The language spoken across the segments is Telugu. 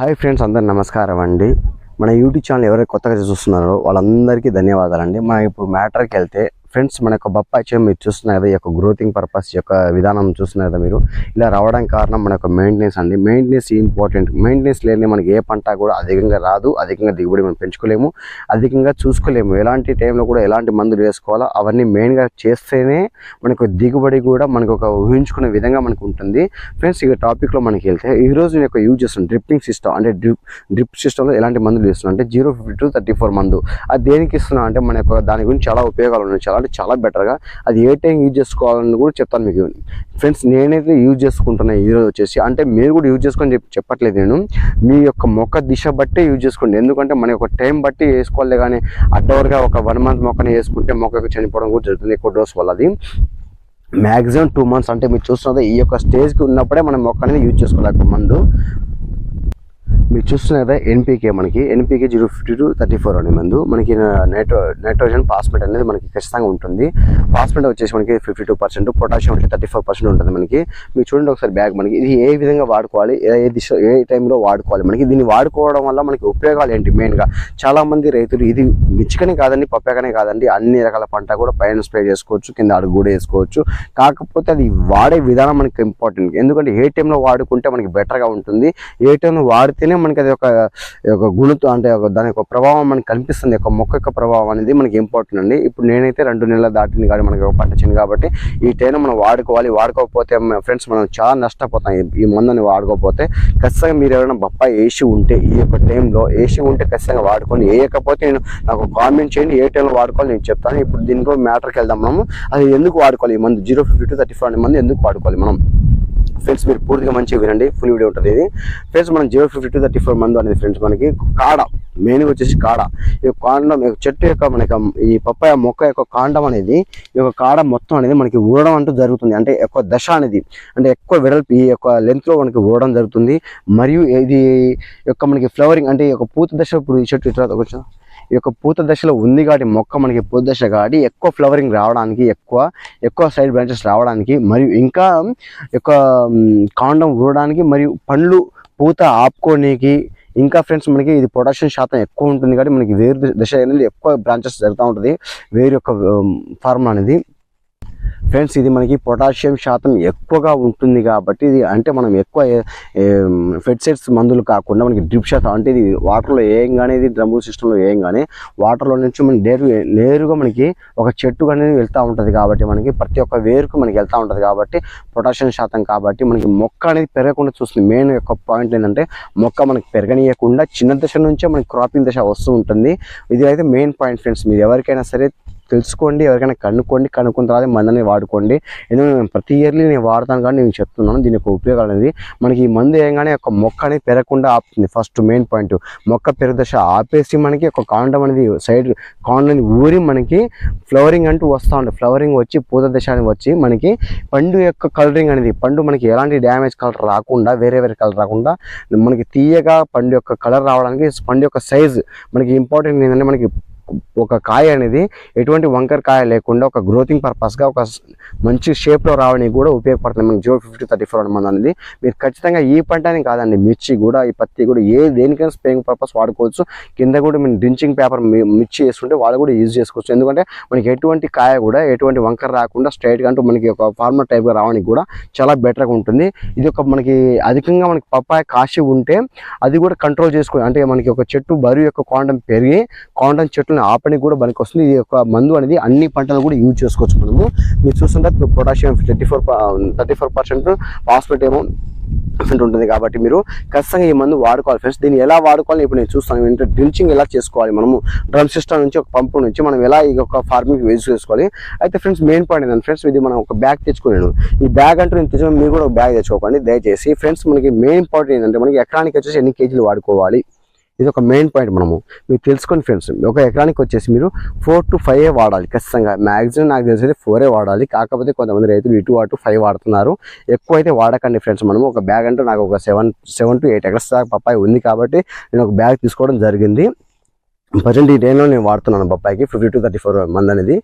హాయ్ ఫ్రెండ్స్ అందరు నమస్కారం అండి. మన యూట్యూబ్ ఛానల్ ఎవరైతే కొత్తగా చూస్తున్నారో వాళ్ళందరికీ ధన్యవాదాలండి. మనం ఇప్పుడు మ్యాటర్కి వెళ్తే ఫ్రెండ్స్ మన యొక్క బొప్పాయి చెయ్యి మీరు చూస్తున్నారు కదా ఈ యొక్క గ్రోతింగ్ పర్పస్ యొక్క విధానం చూస్తున్నారు కదా మీరు. ఇలా రావడానికి కారణం మన యొక్క మెయింటెనెన్స్ అండి. Maintenance important. మెయింటెనెన్స్ లేని మనకి ఏ పంట కూడా అధికంగా రాదు. అధికంగా దిగుబడి మనం పెంచుకోలేము. అధికంగా చూసుకోలేము. ఎలాంటి టైంలో కూడా ఎలాంటి మందులు వేసుకోవాలో అవన్నీ మెయిన్గా చేస్తేనే మనకు దిగుబడి కూడా మనకు ఒక ఊహించుకునే విధంగా మనకు ఉంటుంది. ఫ్రెండ్స్ ఇక టాపిక్లో మనకి వెళ్తే ఈ రోజు నేను యొక్క యూజ్ చేస్తున్నాను డ్రిప్పింగ్ సిస్టమ్ అంటే డ్రిప్ డ్రిప్ సిస్టంలో ఎలాంటి మందులు ఇస్తున్నాను అంటే zero fifty two thirty four మందు. అది దేనికి ఇస్తున్నా అంటే మన యొక్క దాని గురించి చాలా ఉపయోగాలు ఉన్నాయి. చాలా అంటే చాలా బెటర్గా అది ఏ టైం యూజ్ చేసుకోవాలని కూడా చెప్తాను మీకు. ఫ్రెండ్స్ నేనైతే యూజ్ చేసుకుంటున్నా ఈరోజు వచ్చేసి అంటే మీరు కూడా యూజ్ చేసుకొని చెప్పి చెప్పట్లేదు నేను. మీ యొక్క మొక్క దిశ బట్టే యూజ్ చేసుకోండి. ఎందుకంటే మన యొక్క టైం బట్టి వేసుకోవాలి కానీ అడ్డవర్గా ఒక వన్ మంత్ మొక్కని వేసుకుంటే మొక్కకు చనిపోవడం కూడా జరుగుతుంది ఎక్కువ డోస్ వల్ల అది మ్యాక్సిమం టూ మంత్స్ అంటే మీరు చూస్తున్నది ఈ యొక్క స్టేజ్కి ఉన్నప్పుడే మనం మొక్క అనేది యూజ్ చేసుకోలేక మందు. మీరు చూస్తున్నారు కదా ఎన్పీకే మనకి. NPK zero fifty two thirty four అనే మందు. మనకి నైట్రో నైట్రోజన్ ఫాస్ఫేట్ అనేది మనకి ఖచ్చితంగా ఉంటుంది. ఫాస్ఫేట్ వచ్చేసి మనకి ఫిఫ్టీ టూ పర్సెంట్ పొటాషియం వచ్చి థర్టీ ఫోర్ పర్సెంట్ ఉంటుంది మనకి. మీరు చూడండి ఒకసారి బ్యాగ్ మనకి. ఇది ఏ విధంగా వాడుకోవాలి ఏ ఏ దిశ ఏ టైంలో వాడుకోవాలి మనకి. దీన్ని వాడుకోవడం వల్ల మనకి ఉపయోగాలు ఏంటి మెయిన్గా చాలామంది రైతులు ఇది మిచ్చికనే కాదండి పప్పాకనే కాదండి. అన్ని రకాల పంట కూడా పైన స్ప్రే చేసుకోవచ్చు కింద అడుగు కూడా వేసుకోవచ్చు. కాకపోతే అది వాడే విధానం మనకి ఇంపార్టెంట్ ఎందుకంటే ఏ టైంలో వాడుకుంటే మనకి బెటర్గా ఉంటుంది. ఏ టైంలో వాడితేనే మనకి అది ఒక ఒక గుణతో అంటే ఒక దాని యొక్క ప్రభావం మనకి కనిపిస్తుంది. ఒక మొక్క యొక్క ప్రభావం అనేది మనకి ఇంపార్టెంట్ అండి. ఇప్పుడు నేనైతే రెండు నెలల దాటింది కానీ మనకి ఒక పంట వచ్చింది కాబట్టి ఈ టైం మనం వాడుకోవాలి. వాడుకోకపోతే ఫ్రెండ్స్ మనం చాలా నష్టపోతాం. ఈ- మందుని వాడుకోకపోతే ఖచ్చితంగా మీరు ఎవరైనా బొప్పాయి వేసి ఉంటే ఈ యొక్క టైంలో వేసి ఉంటే ఖచ్చితంగా వాడుకొని వేయకపోతే నేను నాకు కామెంట్ చేయండి. ఏ టైంలో వాడుకోవాలి నేను చెప్తాను. ఇప్పుడు దీనికో మ్యాటర్కి వెళ్దాం మనము. అది ఎందుకు వాడుకోవాలి ఈ మందు? Zero fifty two thirty five మంది ఎందుకు వాడుకోవాలి మనం? ఫ్రెండ్స్ మీరు పూర్తిగా మంచిగా వినండి. ఫుల్ వీడియో ఉంటుంది ఇది. ఫ్రెండ్స్ మనం zero fifty two thirty four మందు అనేది ఫ్రెండ్స్ మనకి కాడ మెయిన్గా వచ్చేసి కాడ. ఈ కాండం చెట్టు యొక్క మనకి ఈ పప్పాయ మొక్క యొక్క కాండం అనేది ఈ యొక్క కాడ మొత్తం అనేది మనకి ఊడడం అంటూ జరుగుతుంది. అంటే ఎక్కువ దశ అనేది అంటే ఎక్కువ వెడల్పు ఈ యొక్క లెంత్లో మనకి ఊడడం జరుగుతుంది. మరియు ఇది యొక్క మనకి ఫ్లవరింగ్ అంటే ఈ యొక్క పూత దశ ఇప్పుడు ఈ చెట్టు ఇట్లా కొంచెం ఈ యొక్క పూత దశలో ఉంది కాబట్టి మొక్క మనకి పూత దశ కాబట్టి ఎక్కువ ఫ్లవరింగ్ రావడానికి ఎక్కువ ఎక్కువ సైడ్ బ్రాంచెస్ రావడానికి మరియు ఇంకా యొక్క కాండం ఊడడానికి మరియు పండ్లు పూత ఆపుకోనికి ఇంకా ఫ్రెండ్స్ మనకి ఇది ప్రొడక్షన్ శాతం ఎక్కువ ఉంటుంది కాబట్టి మనకి వేరు దశ- అనేది ఎక్కువ బ్రాంచెస్ జరుగుతూ ఉంటుంది. వేరు యొక్క ఫార్ములా అనేది. ఫ్రెండ్స్ ఇది మనకి పొటాషియం శాతం ఎక్కువగా ఉంటుంది కాబట్టి ఇది అంటే మనం ఎక్కువ ఫెడ్సైడ్స్ మందులు కాకుండా మనకి డ్రిప్ శాతం అంటే ఇది వాటర్లో వేయంగానే ఇది డ్రమ్ము సిస్టంలో వేయంగానే వాటర్లో నుంచి మనకి నేరు నేరుగా మనకి ఒక చెట్టు అనేది వెళ్తూ ఉంటుంది కాబట్టి మనకి ప్రతి ఒక్క వేరుకు మనకి వెళ్తూ ఉంటుంది కాబట్టి పొటాషియం శాతం కాబట్టి మనకి మొక్క అనేది పెరగకుండా చూస్తుంది. మెయిన్ యొక్క పాయింట్ ఏంటంటే మొక్క మనకి పెరగనీయకుండా చిన్న దశ నుంచే మనకి క్రాపింగ్ దశ వస్తూ ఉంటుంది. ఇది అయితే మెయిన్ పాయింట్ ఫ్రెండ్స్ మీరు ఎవరికైనా సరే తెలుసుకోండి ఎవరికైనా కనుక్కోండి కనుక్కున్న తర్వాత మందుని వాడుకోండి. ఎందుకంటే నేను ప్రతి ఇయర్లీ నేను వాడతాను కానీ నేను చెప్తున్నాను దీని యొక్క ఉపయోగాలు అనేది మనకి ఈ మందు వేయగానే ఒక మొక్క అనేది పెరగకుండా ఆపుతుంది. ఫస్ట్ మెయిన్ పాయింట్ మొక్క పెరుగుదశ ఆపేసి మనకి ఒక కాండం అనేది సైడ్ కాండం అనేది ఊరి మనకి ఫ్లవరింగ్ అంటూ వస్తూ ఉంటుంది. ఫ్లవరింగ్ వచ్చి పూత దశ అనేది వచ్చి మనకి పండు యొక్క కలరింగ్ అనేది పండు మనకి ఎలాంటి డ్యామేజ్ కలర్ రాకుండా వేరే వేరే కలర్ రాకుండా మనకి తీయగా పండు యొక్క కలర్ రావడానికి పండు యొక్క సైజ్ మనకి ఇంపార్టెంట్ ఏంటంటే మనకి ఒక కాయ అనేది ఎటువంటి వంకర కాయ లేకుండా ఒక గ్రోతింగ్ పర్పస్గా ఒక మంచి షేప్లో రావడానికి కూడా ఉపయోగపడుతుంది. మనకి జీరో ఫిఫ్టీ థర్టీ ఫోర్ మంది అనేది. మీరు ఖచ్చితంగా ఈ పంట అని కాదండి మిర్చి కూడా ఈ పత్తి కూడా ఏ దేనికైనా స్ప్రేయింగ్ పర్పస్ వాడుకోవచ్చు. కింద కూడా మీరు డ్రించింగ్ పేపర్ మిర్చి వేసుకుంటే వాళ్ళు కూడా యూజ్ చేసుకోవచ్చు. ఎందుకంటే మనకి ఎటువంటి కాయ కూడా ఎటువంటి వంకర రాకుండా స్ట్రైట్గా అంటూ మనకి ఒక ఫార్మర్ టైప్గా రావడానికి కూడా చాలా బెటర్గా ఉంటుంది. ఇది ఒక మనకి అధికంగా మనకి పప్పాయ కాసి ఉంటే అది కూడా కంట్రోల్ చేసుకోవాలి అంటే మనకి ఒక చెట్టు బరువు యొక్క కాండం పెరిగి కాండం చెట్టుని ఆపడానికి కూడా మనకి వస్తుంది ఇది యొక్క మందు అనేది అన్ని పంటలు కూడా యూజ్ చేసుకోవచ్చు మనము. మీరు చూస్తుంటే potassium thirty four thirty four percent phosphate ఏమో పర్సెంట్ ఉంటుంది కాబట్టి మీరు ఖచ్చితంగా ఈ మందు వాడుకోవాలి ఫ్రెండ్స్. దీన్ని ఎలా వాడుకోవాలి ఇప్పుడు నేను చూస్తాను. ఏంటంటే డ్రిల్చింగ్ ఎలా చేసుకోవాలి మనము? డ్రమ్ సిస్టమ్ నుంచి ఒక పంపు నుంచి మనం ఎలా ఈ యొక్క ఫార్మింగ్ యూజ్ చేసుకోవాలి? అయితే ఫ్రెండ్స్ మెయిన్ పాయింట్ ఏంటంటే ఫ్రెండ్స్ ఇది మనం ఒక బ్యాగ్ తెచ్చుకున్నాను. ఈ బ్యాగ్ అంటూ నేను తెచ్చుకుని మీరు కూడా ఒక బ్యాగ్ తెచ్చుకోకండి. దయచేసి ఫ్రెండ్స్ మనకి మెయిన్ ఇంపార్టెంట్ ఏంటంటే మనకి ఎకరానికి వచ్చేసి ఎన్ని కేజీలు వాడుకోవాలి? ఇది ఒక మెయిన్ పాయింట్ మనము. మీరు తెలుసుకోండి ఫ్రెండ్స్ ఒక ఎకరానికి వచ్చేసి మీరు ఫోర్ టు ఫైవ్ వాడాలి. ఖచ్చితంగా మ్యాక్సిమం నాకు తెలిసి ఫోరే వాడాలి. కాకపోతే కొంతమంది రైతులు ఇటు అటు ఫైవ్ వాడుతున్నారు. ఎక్కువ అయితే వాడకండి ఫ్రెండ్స్ మనము ఒక బ్యాగ్ అంటే నాకు ఒక seven seven to eight acres దాకా పప్పాయి ఉంది కాబట్టి నేను ఒక బ్యాగ్ తీసుకోవడం జరిగింది. ప్రజెంట్ ఈ టైంలో నేను వాడుతున్నాను బొప్పాయికి ఫిఫ్టీ టు థర్టీ ఫోర్ మంది అనేది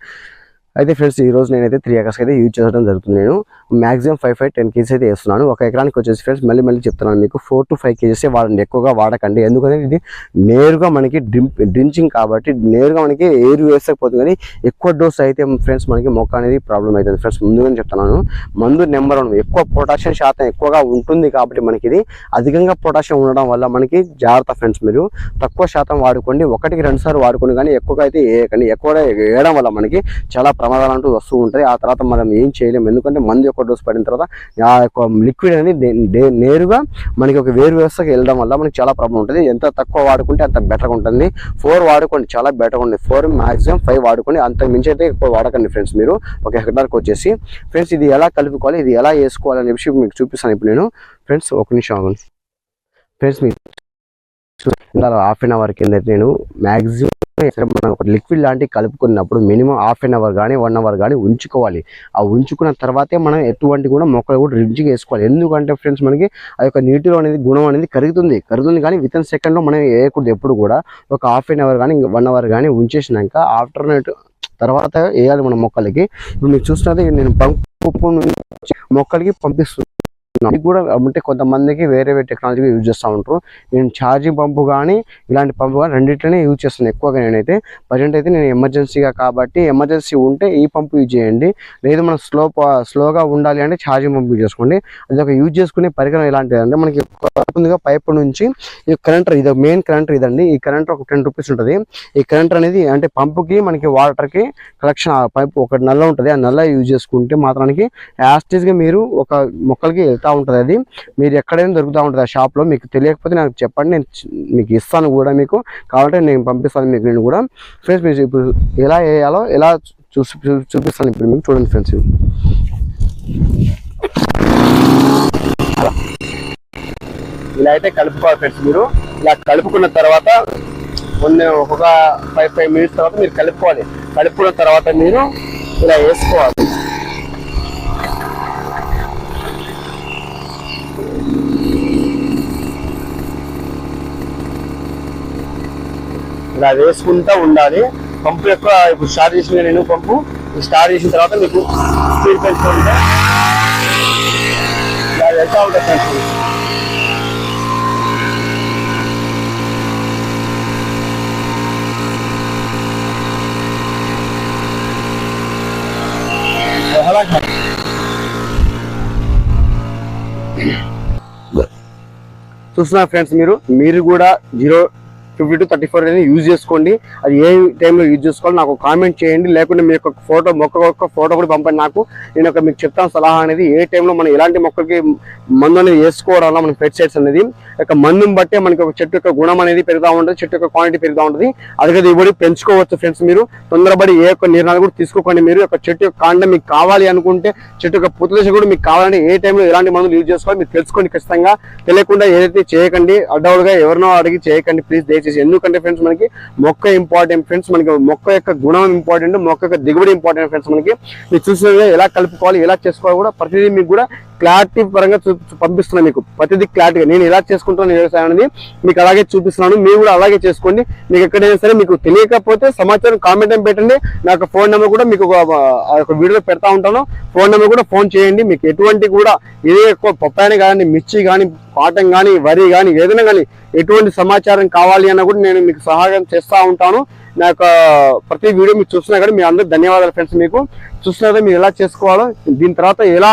అయితే ఫ్రెండ్స్ ఈ రోజు నేనైతే త్రీ ఎకర్స్ అయితే యూజ్ చేయడం జరుగుతుంది. నేను maximum five five ten kgs అయితే వేస్తున్నాను. ఒక ఎకరానికి వచ్చేసి ఫ్రెండ్స్ మళ్ళీ మళ్ళీ చెప్తున్నాను మీకు ఫోర్ టు ఫైవ్ కేజీస్ వాడండి ఎక్కువగా వాడకండి. ఎందుకంటే ఇది నేరుగా మనకి డ్రించింగ్ కాబట్టి నేరుగా మనకి ఎయిర్ వేసకపోతుంది కానీ ఎక్కువ డోస్ అయితే ఫ్రెండ్స్ మనకి మొక్క అనేది ప్రాబ్లం అవుతుంది. ఫ్రెండ్స్ ముందుగానే చెప్తున్నాను మందు నెంబర్ వన్ ఎక్కువ పొటాషియం శాతం ఎక్కువగా ఉంటుంది కాబట్టి మనకి ఇది అధికంగా పొటాషియం ఉండడం వల్ల మనకి జాగ్రత్త ఫ్రెండ్స్ మీరు. తక్కువ శాతం వాడుకోండి ఒకటికి రెండు సార్లు వాడుకోండి కానీ ఎక్కువగా అయితే వేయకండి. ఎక్కువ వేయడం వల్ల మనకి చాలా ప్రమాదాలు అంటూ వస్తూ ఉంటాయి. ఆ తర్వాత మనం ఏం చేయలేము ఎందుకంటే మందు యొక్క డోస్ పడిన తర్వాత ఆ యొక్క లిక్విడ్ అనేది నేరుగా మనకి ఒక వేరు వ్యవస్థకి వెళ్ళడం వల్ల మనకి చాలా ప్రాబ్లం ఉంటుంది. ఎంత తక్కువ వాడుకుంటే అంత బెటర్గా ఉంటుంది. ఫోర్ వాడుకోండి చాలా బెటర్గా ఉంది ఫోర్ మాక్సిమం ఫైవ్ వాడుకోండి. అంత మించి అయితే ఎక్కువ వాడకండి ఫ్రెండ్స్ మీరు. ఒక హెక్టార్కి వచ్చేసి. ఫ్రెండ్స్ ఇది ఎలా కలుపుకోవాలి? ఇది ఎలా వేసుకోవాలి? అనే విషయం మీకు చూపిస్తాను ఇప్పుడు నేను. ఫ్రెండ్స్ ఒక నిమిషం ఆగండి. ఫ్రెండ్స్ మీకు హాఫ్ అన్ అవర్ కింద నేను మ్యాక్సిమం మనం లిక్విడ్ లాంటివి కలుపుకున్నప్పుడు మినిమం హాఫ్ అన్ అవర్ కానీ వన్ అవర్ కానీ ఉంచుకోవాలి. ఆ ఉంచుకున్న తర్వాతే మనం ఎటువంటి కూడా మొక్కలు కూడా రిడ్జ్గా వేసుకోవాలి ఎందుకంటే ఫ్రెండ్స్ మనకి ఆ యొక్క నీటిలో అనేది గుణం అనేది కరుగుతుంది. కరుగుతుంది కానీ విత్ ఇన్ సెకండ్లో మనం వేయకూడదు ఎప్పుడు కూడా. ఒక హాఫ్ అన్ అవర్ కానీ వన్ అవర్ కానీ ఉంచేసినాక ఆఫ్టర్నైట్ తర్వాత వేయాలి మన మొక్కలకి. ఇప్పుడు మీరు చూసినది నేను పంపు మొక్కలకి పంపిస్తున్నాను ఇది కూడా అంటే కొంతమందికి వేరే వేరే టెక్నాలజీ యూజ్ చేస్తూ ఉంటారు. నేను ఛార్జింగ్ పంపు కానీ ఇలాంటి పంపు కానీ రెండింటినే యూజ్ చేస్తాను ఎక్కువగా నేనైతే. ప్రజెంట్ అయితే నేను ఎమర్జెన్సీగా కాబట్టి ఎమర్జెన్సీ ఉంటే ఈ పంపు యూజ్ చేయండి. లేదు మనం స్లో స్లోగా ఉండాలి అంటే ఛార్జింగ్ పంపు యూజ్ చేసుకోండి. అది ఒక యూజ్ చేసుకునే పరికరం ఎలాంటిది అంటే మనకి ముందుగా పైప్ నుంచి ఈ కరెంటర్ ఇది మెయిన్ కరెంటర్ ఇదండి. ఈ కరెంటర్ ఒక టెన్ రూపీస్ ఉంటుంది. ఈ కరెంటర్ అనేది అంటే పంపుకి మనకి వాటర్కి కలెక్షన్ ఆ పైప్ ఒక నల్ల ఉంటుంది. ఆ నల్ల యూజ్ చేసుకుంటే మాత్రానికి యాస్టేజ్గా మీరు ఒక మొక్కలకి దొరుకుతూ ఉంటుంది అది. మీరు ఎక్కడైనా దొరుకుతూ ఉంటుంది ఆ షాప్లో మీకు తెలియకపోతే నాకు చెప్పండి నేను మీకు ఇస్తాను కూడా మీకు. కావాలంటే నేను పంపిస్తాను మీకు నేను కూడా. ఫ్రెండ్స్ మీరు ఇప్పుడు ఎలా వేయాలో ఎలా చూసి చూ- చూపిస్తాను ఇప్పుడు మీకు. చూడండి ఫ్రెండ్స్ ఇలా అయితే కలుపుకోవాలి ఫ్రెండ్స్ మీరు. ఇలా కలుపుకున్న తర్వాత కొన్ని ఒక ఫైవ్ ఫైవ్ మినిట్స్ తర్వాత మీరు కలుపుకోవాలి. కలుపుకున్న తర్వాత మీరు ఇలా వేసుకోవాలి. ఇలా వేసుకుంటా ఉండాలి. పంపు యొక్క ఇప్పుడు స్టార్ట్ చేసిన నేను పంపు. స్టార్ట్ చేసిన తర్వాత మీకు స్పీడ్ పెంచుకుంటే ఇలా వెళ్తా ఉంటుంది ఫ్రెండ్స్. చూస్తున్నారు ఫ్రెండ్స్ మీరు. మీరు కూడా zero fifty two thirty four అనేది యూజ్ చేసుకోండి. అది ఏ టైంలో యూజ్ చేసుకోవాలి నాకు కామెంట్ చేయండి. లేకుంటే మీ యొక్క ఫోటో మొక్క యొక్క ఫోటో కూడా పంపండి నాకు. నేను ఒక మీకు చెప్తాను సలహా అనేది ఏ టైంలో మనం ఎలాంటి మొక్కలకి మందు అనేది వేసుకోవడం వల్ల పెస్టిసైడ్స్ అనేది యొక్క మందుని బట్టే మనకి ఒక చెట్టు యొక్క గుణం అనేది పెరుగుతూ ఉంటుంది చెట్టు యొక్క క్వాంటిటీ పెరుగుతూ ఉంటుంది. అదే దిగుబడి పెంచుకోవచ్చు ఫ్రెండ్స్ మీరు. తొందరపడి ఏ ఒక్క నిర్ణయాలు కూడా తీసుకోకండి మీరు. యొక్క చెట్టు యొక్క కాండం మీకు కావాలి అనుకుంటే చెట్టు యొక్క పుత్తదశ కూడా మీకు కావాలంటే ఏ టైంలో ఎలాంటి మందులు యూజ్ చేసుకోవాలి మీరు తెలుసుకోండి ఖచ్చితంగా. తెలియకుండా ఏదైతే చేయకండి అడ్డవులుగా ఎవరినో అడిగి చేయకండి. ప్లీజ్ దయచేసి ఎందుకంటే ఫ్రెండ్స్ మనకి మొక్క ఇంపార్టెంట్ ఫ్రెండ్స్ మనకి మొక్క యొక్క గుణం ఇంపార్టెంట్ మొక్క యొక్క దిగుబడి ఇంపార్టెంట్ ఫ్రెండ్స్ మనకి. మీరు చూసిన ఎలా కలుపుకోవాలి ఎలా చేసుకోవాలి కూడా ప్రతిదీ మీకు కూడా క్లారిటీ పరంగా చూ పంపిస్తున్నాను మీకు. ప్రతిదీ క్లారిటీగా నేను ఎలా చేసుకుంటాను వ్యవసాయం అనేది మీకు అలాగే చూపిస్తున్నాను. మీరు కూడా అలాగే చేసుకోండి. మీకు ఎక్కడైనా సరే మీకు తెలియకపోతే సమాచారం కామెంట్ అని పెట్టండి. నాకు ఫోన్ నెంబర్ కూడా మీకు ఒక, ఆ యొక్క వీడియో పెడతా ఉంటాను. ఫోన్ నెంబర్ కూడా ఫోన్ చేయండి. మీకు ఎటువంటి కూడా ఇదే ఎక్కువ పప్పాయని కానీ మిర్చి కానీ పాఠం కానీ వరి కానీ ఏదైనా కానీ ఎటువంటి సమాచారం కావాలి అన్న కూడా నేను మీకు సహాయం చేస్తూ ఉంటాను. నా యొక్క ప్రతి వీడియో మీరు చూస్తున్నా కానీ మీ అందరూ ధన్యవాదాలు ఫ్రెండ్స్ మీకు. చూస్తున్నా మీరు ఎలా చేసుకోవాలో దీని తర్వాత ఎలా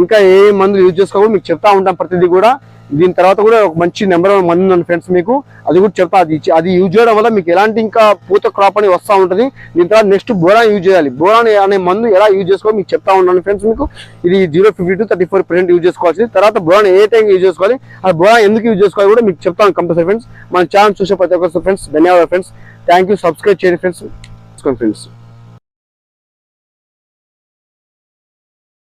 ఇంకా ఏ మందులు యూజ్ చేసుకోవాలో మీకు చెప్తా ఉంటాం ప్రతిదీ కూడా. దీని తర్వాత కూడా ఒక మంచి నెంబర్ వన్ మంది ఉంది ఫ్రెండ్స్ మీకు. అది కూడా చెప్తా అది అది యూజ్ చేయడం వల్ల మీకు ఎలాంటి ఇంకా పూత క్రాప్ అని వస్తూ ఉంటుంది. దీని తర్వాత నెక్స్ట్ బోరాన్ యూజ్ చేయాలి. బోరాన్ అనే మందు ఎలా యూజ్ చేసుకోవాలి మీకు చెప్తా ఉన్నాను ఫ్రెండ్స్ మీకు. ఇది zero fifty two thirty four percent use చేసుకోవాల్సింది. తర్వాత బోరాన్ ఏ టైం యూజ్ చేసుకోవాలి ఆ బోరాన్ ఎందుకు యూజ్ చేసుకోవాలి కూడా మీకు చెప్తాను కంపల్సరీ ఫ్రెండ్స్ మన ఛానల్ చూసే ప్రతి ఒక్కరు ఫ్రెండ్స్ ధన్యవాదాలు ఫ్రెండ్స్ థ్యాంక్ యూ సబ్స్క్రైబ్ చేయండి ఫ్రెండ్స్ ఫ్రెండ్స్